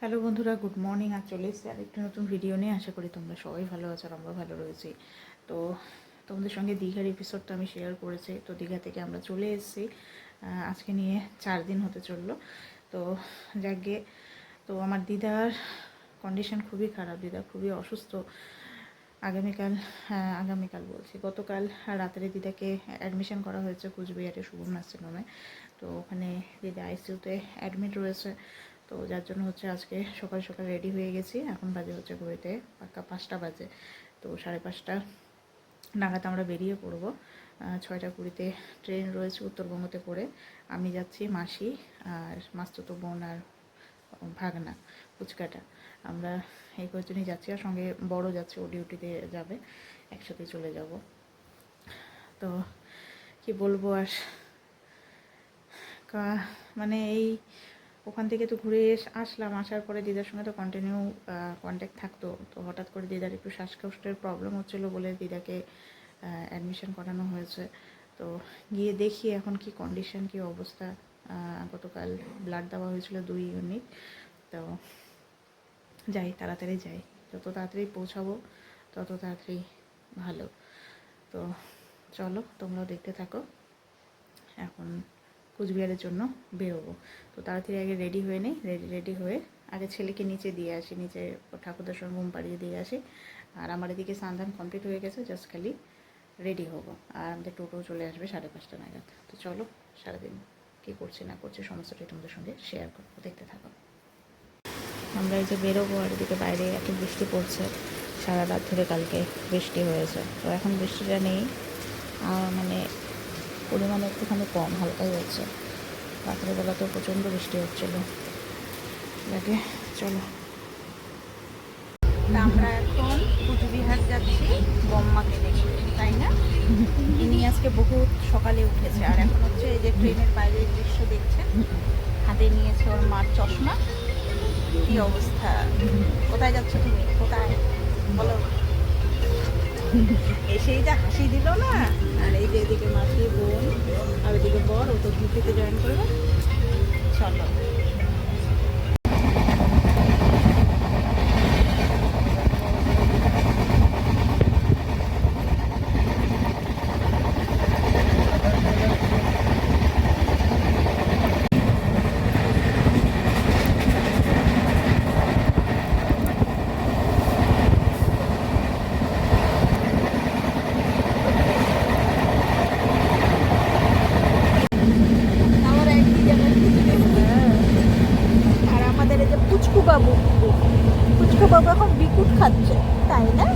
Hello বন্ধুরা, good morning. আর চলে এসেছি আর নতুন ভিডিও নিয়ে। আশা করি তোমরা সবাই ভালো আছো আর আমরা ভালো রয়েছি। তো তোমাদের সঙ্গে দীঘার এপিসোডটা আমি শেয়ার করেছি। তো দীঘা থেকে আমরা চলে এসেছি আজকে নিয়ে চার দিন হতে চলল। তো যাকে, তো আমার দিদার কন্ডিশন খুবই খারাপ। দিদা খুবই অসুস্থ। আগামীকাল হ্যাঁ আগামীকাল বলছি। গতকাল রাত্রে দিদাকে অ্যাডমিশন করা হয়েছে কুচবিহারে শুভম নার্সিংহোমে তো ওখানে দিদা আইসিউতে অ্যাডমিট রয়েছে। তো যার জন্য হচ্ছে আজকে সকাল সকাল রেডি হয়ে গেছি। এখন বাজে হচ্ছে ঘড়িতে পাক্কা পাঁচটা বাজে। তো সাড়ে পাঁচটা নাগাদ আমরা বেরিয়ে পড়ব। ছয়টা কুড়িতে ট্রেন রয়েছে উত্তরবঙ্গতে করে। আমি যাচ্ছি মাসি আর মাস্তুতো বোন আর ভাগনা, ফুচকাটা। আমরা এই কয়েকজনই যাচ্ছি আর সঙ্গে বড় যাচ্ছে, ও ডিউটিতে যাবে, একসাথে চলে যাব। তো কি বলব আর? মানে এই ওখান থেকে তো ঘুরে এস- আসলাম, আসার পরে দিদার সঙ্গে তো কন্টিনিউ কন্ট্যাক্ট থাকতো। তো হঠাৎ করে দিদার একটু শ্বাসকষ্টের প্রবলেম হচ্ছিল বলে দিদাকে অ্যাডমিশন করানো হয়েছে। তো গিয়ে দেখি এখন কি কন্ডিশন কি অবস্থা। গতকাল ব্লাড দেওয়া হয়েছিল দুই ইউনিট তো যাই, তাড়াতাড়ি যাই। যত তাড়াতাড়ি পৌঁছাবো, তত তাড়াতাড়ি ভালো। তো চলো, তোমরাও দেখতে থাকো। এখন কুচবিহারের জন্য বেরোবো। তো তাড়াতাড়ি আগে রেডি হয়ে নেই রেডি রেডি হয়ে আগে ছেলেকে নিচে দিয়ে আসি, নিচে ঠাকুরদার সঙ্গে ঘুম পাড়িয়ে দিয়ে আসি। আর আমার এদিকে স্নান কমপ্লিট হয়ে গেছে জাস্ট খালি রেডি হব। আর আমাদের টোটো চলে আসবে সাড়ে পাঁচটা নাগাদ। তো চলো, সারাদিন কী করছি না করছি সমস্তটাই তোমাদের সঙ্গে শেয়ার করব, দেখতে থাকো। আমরা এই যে বেরোবো আর এদিকে বাইরে এত বৃষ্টি পড়ছে, সারা রাত ধরে কালকে বৃষ্টি হয়েছে। তো এখন বৃষ্টিটা নেই মানে পরিমাণ একটুখানি কম, হালকাই হয়েছে রাত্রেবেলা তো প্রচণ্ড বৃষ্টি হচ্ছিল। যাকে চলো। আমরা এখন কুচবিহার যাচ্ছি বম্মাকে দেখতে তাই না? ইনি আজকে বহুত সকালে উঠেছে, আর এখন হচ্ছে এই যে ট্রেনের বাইরের দৃশ্য দেখছেন, হাতে নিয়েছে ওর মার চশমা। কি অবস্থা? কোথায় যাচ্ছ তুমি? কোথায়? বলো। এসেই যা হাসি দিল না। আর এই যে এদিকে মাসি বোন। তো ডিউটিতে জয়েন করবে। চলো আমার একই জায়গায় আর আমাদের এই যে পুচকু বাবু পুচকু বাবু এখন বিকুট খাচ্ছে তাই না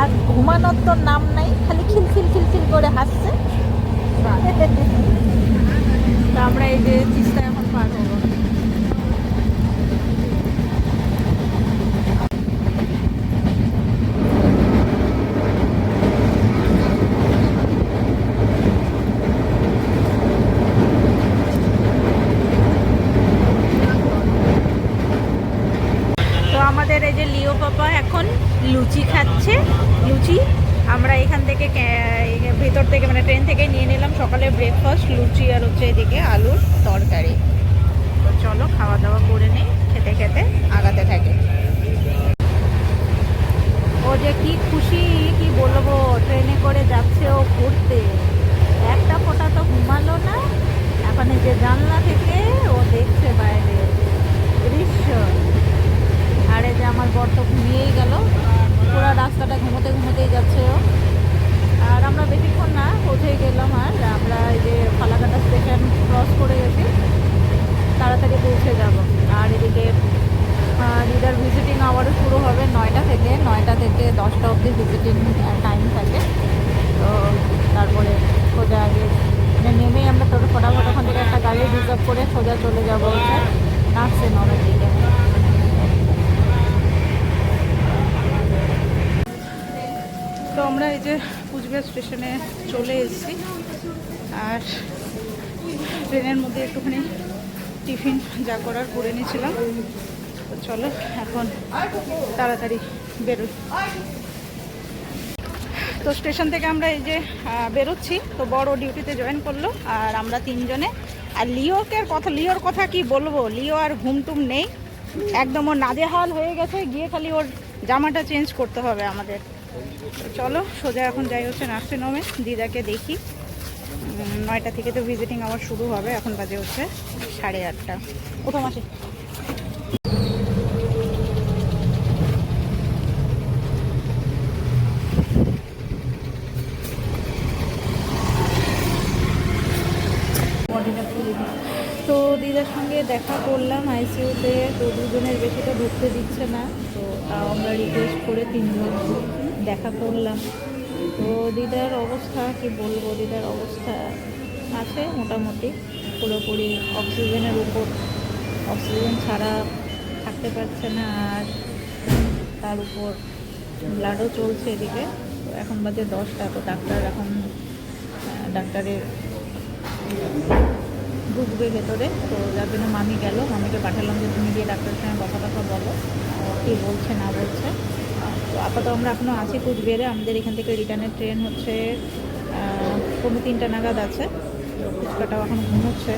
আর ঘুমানোর তো নাম নাই খালি খিলখিল খিলখিল করে হাসছে তো আমরা এই যে চিস্তা এখন পার হব তো আমাদের এই যে লিও পাপা এখন লুচি খাচ্ছে লুচি আমরা এখান থেকে ভেতর থেকে মানে ট্রেন থেকে নিয়ে নিলাম সকালে ব্রেকফাস্ট লুচি আর হচ্ছে এদিকে আলুর তরকারি। তো চলো খাওয়া দাওয়া করে নিই, খেতে খেতে আগাতে থাকে। ও যে কি খুশি, কি বলব, ট্রেনে করে যাচ্ছে ও ঘুরতে। একটা ফোঁটা তো ঘুমালো না, এখন যে জানলা থেকে ও দেখছে বাইরে দৃশ্য। আরে যে আমার বর তো ঘুমিয়েই গেল, পুরো রাস্তাটা ঘুমোতে ঘুমোতেই যাচ্ছে ও আর আমরা বেশিক্ষণ পৌঁছে গেলাম আর। আমরা এই যে ফালাকাটা স্টেশন ক্রস করে গেছি। তাড়াতাড়ি পৌঁছে যাব। আর এদিকে লিডার ভিজিটিং আওয়ারও শুরু হবে নয়টা থেকে। নয়টা থেকে দশটা অবধি ভিজিটিং টাইম থাকে। তো তারপরে সোজা আগে নেমেই আমরা তোর ফটাফট ওখান থেকে একটা গাড়ি রিজার্ভ করে সোজা চলে যাব হচ্ছে নার্সিং হোমের দিকে। তো আমরা এই যে কুচবিহার স্টেশনে চলে এসেছি। আর ট্রেনের মধ্যে একটুখানি টিফিন যা করার করে নিয়েছিলাম। তো চলো এখন তাড়াতাড়ি বেরোই। তো স্টেশন থেকে আমরা এই যে বেরোচ্ছি। তো বড় ডিউটিতে জয়েন করল। আর আমরা তিনজনে। আর লিওকে কথা, লিওর কথা কি বলব? লিও আর ঘুম টুম নেই। একদম ওর নাজেহাল হয়ে গেছে। গিয়ে খালি ওর জামাটা চেঞ্জ করতে হবে আমাদের। চলো, সোজা এখন যাই হচ্ছে নার্সিং নার্সিংহোমে দিদাকে দেখি। নয়টা থেকে তো ভিজিটিং আবার শুরু হবে, এখন বাজে হচ্ছে সাড়ে আটটা। কোথাও মাসে। তো দিদার সঙ্গে দেখা করলাম আইসিইউতে তো দুজনের বেশি তো ঢুকতে দিচ্ছে না, তো আমরা রিকোয়েস্ট করে তিনজন। দেখা করলাম। তো দিদার অবস্থা, কি বলব, দিদার অবস্থা আছে মোটামুটি। পুরোপুরি অক্সিজেনের উপর। অক্সিজেন ছাড়া থাকতে পারছে না আর তার উপর ব্লাডও চলছে এদিকে। তো এখন বাজে দশটা, তো ডাক্তার এখন ডাক্তারের ঢুকবে ভেতরে। তো যার জন্য মামি গেল। মামিকে পাঠালাম যে, তুমি গিয়ে ডাক্তারের সঙ্গে কথা কথা বলো। কী বলছে, না বলছে। আপাতত আমরা এখনও আছি কুচবিহারে। আমাদের এখান থেকে রিটার্নের ট্রেন হচ্ছে আহ, পৌনে তিনটা নাগাদ আছে। ফুচকাটাও এখন ঘুমোচ্ছে।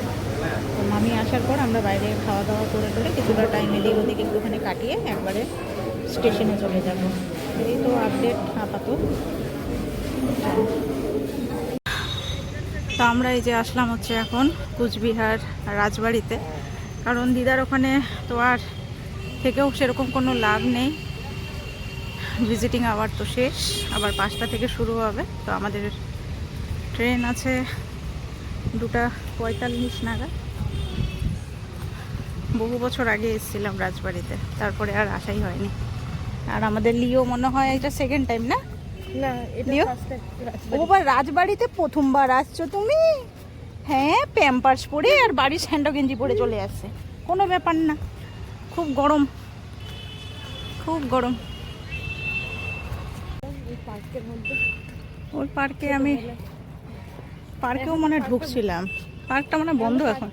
তো মামি আসার পর আমরা বাইরে খাওয়া দাওয়া করে করে কিছুটা টাইম এদিক ওদিক একটুখানি কাটিয়ে একবারে স্টেশনে চলে যাব। এই তো আপডেট আপাতত। তো আমরা এই যে আসলাম হচ্ছে এখন কুচবিহার রাজবাড়িতে। কারণ দিদার ওখানে তো আর থেকেও সেরকম কোনো লাভ নেই। ভিজিটিং আওয়ার তো শেষ। আবার পাঁচটা থেকে শুরু হবে। তো আমাদের ট্রেন আছে দুটা পঁয়তাল্লিশ নাগাদ। বহু বছর আগে এসেছিলাম রাজবাড়িতে। তারপরে আর আসাই হয়নি। আর আমাদের লিও মনে হয় এটা সেকেন্ড টাইম না? ওবার রাজবাড়িতে প্রথমবার আসছো তুমি? হ্যাঁ প্যাম্পার্স পরে আর বাড়ির স্যান্ডো গেঞ্জি পরে চলে আসছে। কোনো ব্যাপার না। খুব গরম। খুব গরম পার্কের মধ্যে ওই পার্কে আমি পার্কেও মনে ঢুকছিলাম। পার্কটা মানে বন্ধ এখন।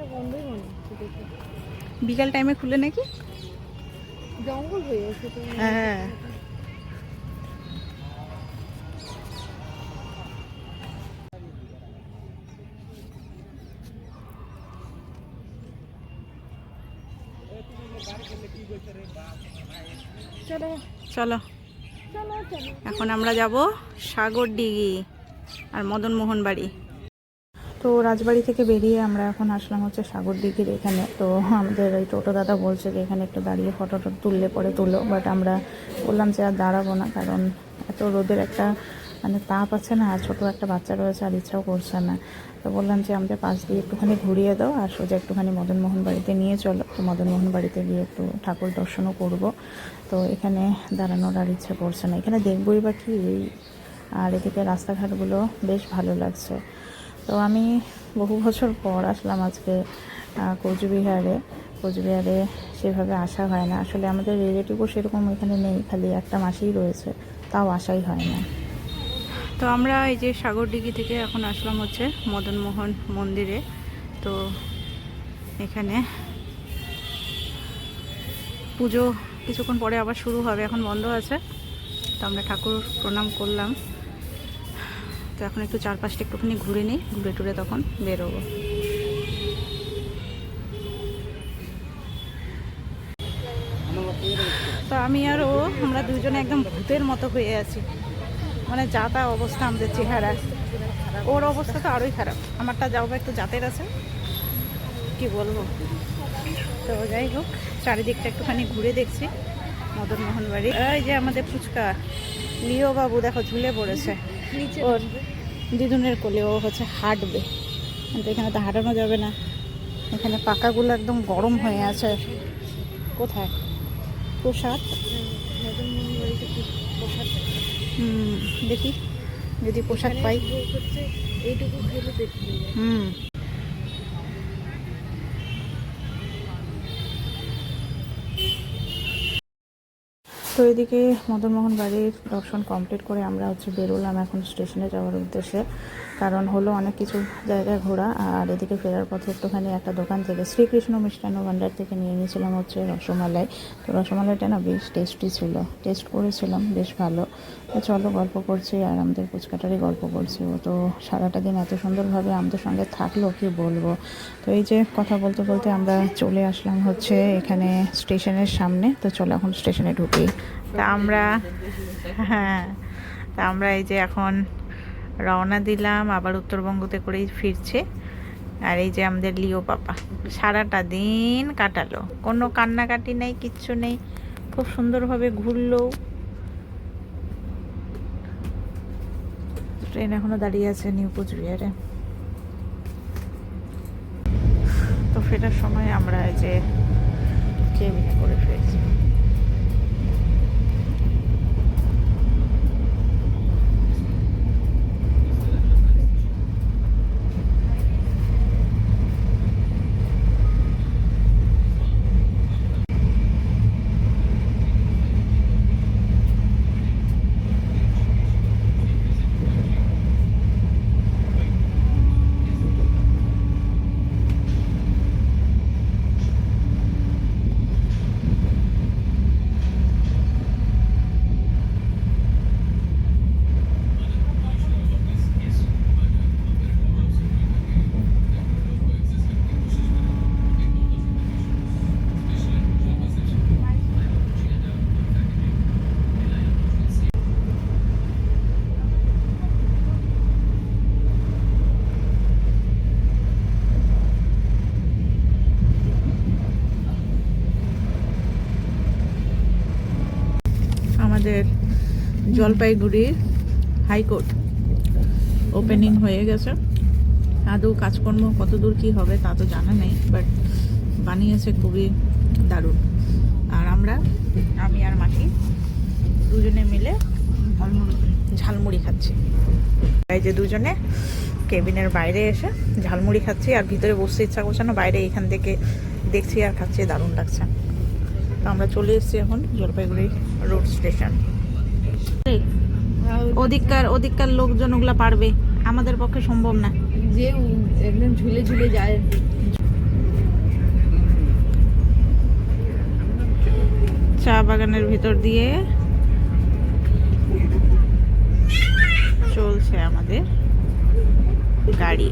বিকাল টাইমে খুলে নাকি? জঙ্গল হয়ে গেছে হ্যাঁ। চলো। এখন আমরা যাব সাগরডিঘি আর মদনমোহন বাড়ি। তো রাজবাড়ি থেকে বেরিয়ে আমরা এখন আসলাম হচ্ছে সাগরদিঘির এখানে। তো আমাদের ওই টোটো দাদা বলছে যে এখানে একটু দাঁড়িয়ে ফটো তুললে পরে তুলো। বাট আমরা বললাম যে আর দাঁড়াবো না, কারণ এত রোদের একটা মানে তাপ আছে না, আর ছোটো একটা বাচ্চা রয়েছে আর ইচ্ছাও করছে না। তো বললাম যে আমাদের পাশ দিয়ে একটুখানি ঘুরিয়ে দাও আর সোজা একটুখানি মদনমোহন বাড়িতে নিয়ে চলো। তো মদনমোহন বাড়িতে গিয়ে একটু ঠাকুর দর্শনও করব। তো এখানে দাঁড়ানোর আর ইচ্ছে করছে না। এখানে দেখবই বা কি আর এদিকে রাস্তাঘাটগুলো বেশ ভালো লাগছে। তো আমি বহু বছর পর আসলাম আজকে কোচবিহারে। কোচবিহারে সেভাবে আসা হয় না। আসলে আমাদের রিলেটিভও সেরকম এখানে নেই, খালি একটা মাসেই রয়েছে। তাও আসাই হয় না। তো আমরা এই যে সাগরডিঘি থেকে এখন আসলাম হচ্ছে মদনমোহন মন্দিরে। তো এখানে পুজো কিছুক্ষণ পরে আবার শুরু হবে, এখন বন্ধ আছে। তো আমরা ঠাকুর প্রণাম করলাম। তো এখন একটু চারপাশটা একটুখানি ঘুরে নিই, ঘুরে টুরে তখন বেরোবো। তো আমি আর ও, আমরা দুজনে একদম ভূতের মতো হয়ে আছি। মানে যা তা অবস্থা আমাদের চেহারা ওর অবস্থা তো আরোই খারাপ। আমারটা যাও বা একটু জাতের আছে। কি বলব? তো যাই হোক চারিদিকটা একটুখানি ঘুরে দেখছি মদনমোহন বাড়ি। এই যে আমাদের ফুচকা। লিও বাবু দেখো ঝুলে পড়েছে। ওর দিদুনের কোলে ও হচ্ছে হাঁটবে। কিন্তু এখানে তো হাঁটানো যাবে না। এখানে পাকাগুলো একদম গরম হয়ে আছে। কোথায়? প্রসাদ? মদনমোহন বাড়িতে প্রসাদ? দেখি যদি পোশাক পাই। এইটুকু খেলে পেট হুম। তো এদিকে মদনমোহন বাড়ির দর্শন কমপ্লিট করে আমরা হচ্ছে বেরোলাম এখন স্টেশনে যাওয়ার উদ্দেশ্যে। কারণ হলো অনেক কিছু জায়গায় ঘোরা, আর এদিকে ফেরার পথে একটুখানি একটা দোকান থেকে শ্রীকৃষ্ণ মিষ্টান্ন ভাণ্ডার থেকে নিয়ে নিয়েছিলাম হচ্ছে রসমালাই। তো রসমালাইটা না বেশ টেস্টি ছিল টেস্ট করেছিলাম, বেশ ভালো। তো চলো গল্প করছি আর আমাদের পুচকাটারই গল্প করছি ও। তো সারাটা দিন এত সুন্দরভাবে আমাদের সঙ্গে থাকল, কি বলব? তো এই যে কথা বলতে বলতে আমরা চলে আসলাম হচ্ছে এখানে স্টেশনের সামনে। তো চলো এখন স্টেশনে ঢুকি। তা আমরা হ্যাঁ তা আমরা এই যে এখন রওনা দিলাম, আবার উত্তরবঙ্গতে করেই ফিরছে। আর এই যে আমাদের লিও পাপা, সারাটা দিন কাটালো। কোনো কান্নাকাটি নেই, কিচ্ছু নেই, খুব সুন্দরভাবে ঘুরলো। ট্রেন এখনও দাঁড়িয়ে আছে নিউ কোচবিহারে। তো ফেরার সময় আমরা এই যে কেবিনে করে ফিরেছি আমাদের জলপাইগুড়ির হাইকোর্ট। ওপেনিং হয়ে গেছে। আদৌ কাজকর্ম কত দূর কী হবে তা তো জানা নেই বাট বানিয়েছে খুবই দারুণ। আর আমরা, আমি আর মাসি দুজনে মিলে ঝালমুড়ি খাচ্ছি। এই যে দুজনে কেবিনের বাইরে এসে ঝালমুড়ি খাচ্ছি, আর ভিতরে বসতে ইচ্ছা করছে না, বাইরে এখান থেকে দেখছি আর খাচ্ছি, দারুণ লাগছে। তো আমরা চলে এসেছি এখন জলপাইগুড়ি রোড স্টেশন। ওদিককার ওদিককার লোকজন ওগুলা পারবে। আমাদের পক্ষে সম্ভব না। যে একদম ঝুলে ঝুলে যায়। চা বাগানের ভিতর দিয়ে চলছে আমাদের গাড়ি।